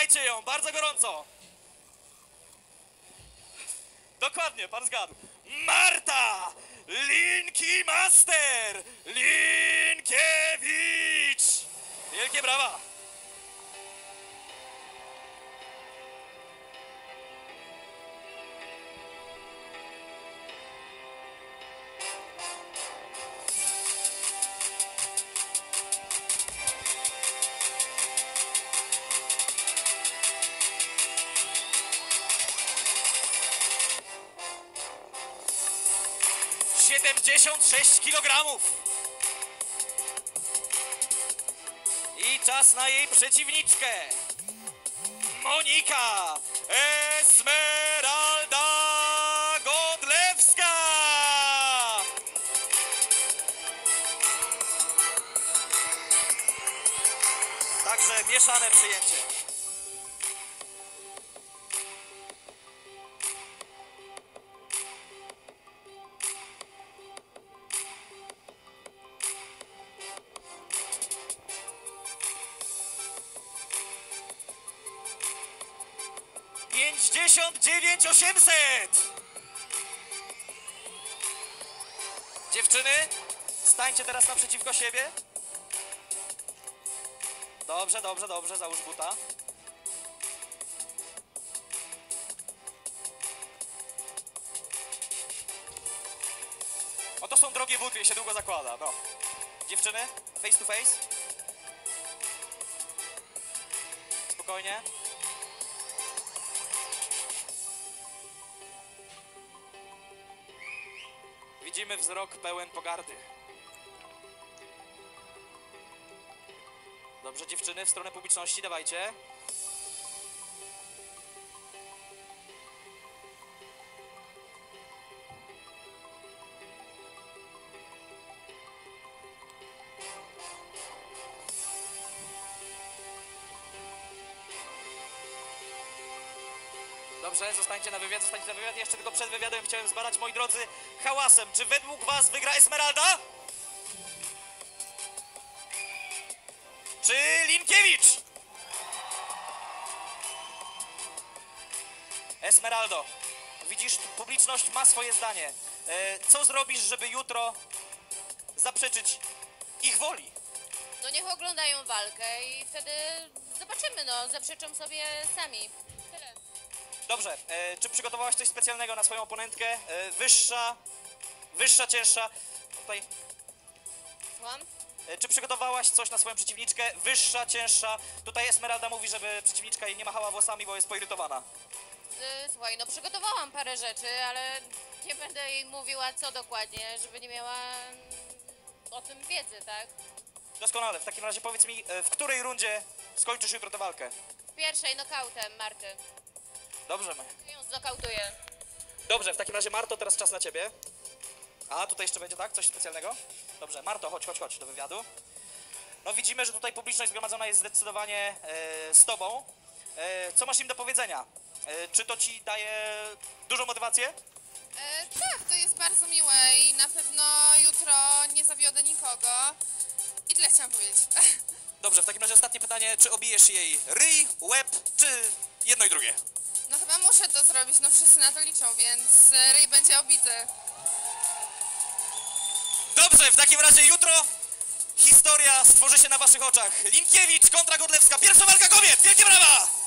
Przywitajcie ją, bardzo gorąco. Dokładnie, pan zgadł. Marta Linki Master Linkiewicz. Wielkie brawa. Siedemdziesiąt sześć kilogramów. I czas na jej przeciwniczkę. Monika Esmeralda Godlewska. Także mieszane przyjęcie. Pięćdziesiąt dziewięć osiemset. Dziewczyny, stańcie teraz naprzeciwko siebie. Dobrze, dobrze, dobrze, załóż buta. O to są drogie buty, się długo zakłada, no. Dziewczyny, face to face. Spokojnie. Widzimy wzrok pełen pogardy. Dobrze, dziewczyny, w stronę publiczności, dawajcie. Dobrze, zostańcie na wywiad, zostańcie na wywiad. Jeszcze tylko przed wywiadem chciałem zbadać, moi drodzy, hałasem. Czy według was wygra Esmeralda? Czy Linkiewicz? Esmeraldo, widzisz, publiczność ma swoje zdanie. E, co zrobisz, żeby jutro zaprzeczyć ich woli? No niech oglądają walkę i wtedy zobaczymy, no, zaprzeczą sobie sami. Dobrze, e, czy przygotowałaś coś specjalnego na swoją oponentkę? E, wyższa, wyższa, cięższa. Tutaj Słucham? E, Czy przygotowałaś coś na swoją przeciwniczkę? Wyższa, cięższa. Tutaj Esmeralda mówi, żeby przeciwniczka jej nie machała włosami, bo jest poirytowana. Y, Słuchaj, no przygotowałam parę rzeczy, ale nie będę jej mówiła co dokładnie, żeby nie miała mm, o tym wiedzy, tak? Doskonale. W takim razie powiedz mi, e, w której rundzie skończysz jutro tę walkę? W pierwszej nokautem Marty. Dobrze, my. Ją znokautuję. Dobrze, w takim razie Marto, teraz czas na ciebie. A, tutaj jeszcze będzie, tak? Coś specjalnego? Dobrze, Marto, chodź, chodź, chodź do wywiadu. No widzimy, że tutaj publiczność zgromadzona jest zdecydowanie e, z tobą. E, co masz im do powiedzenia? E, czy to ci daje dużą motywację? E, tak, to jest bardzo miłe i na pewno jutro nie zawiodę nikogo. I tyle chciałam powiedzieć. Dobrze, w takim razie ostatnie pytanie. Czy obijesz jej ryj, łeb, czy jedno i drugie? No chyba muszę to zrobić, no wszyscy na to liczą, więc e, ryj będzie obity. Dobrze, w takim razie jutro historia stworzy się na waszych oczach. Linkiewicz kontra Godlewska. Pierwsza walka kobiet! Wielkie brawa!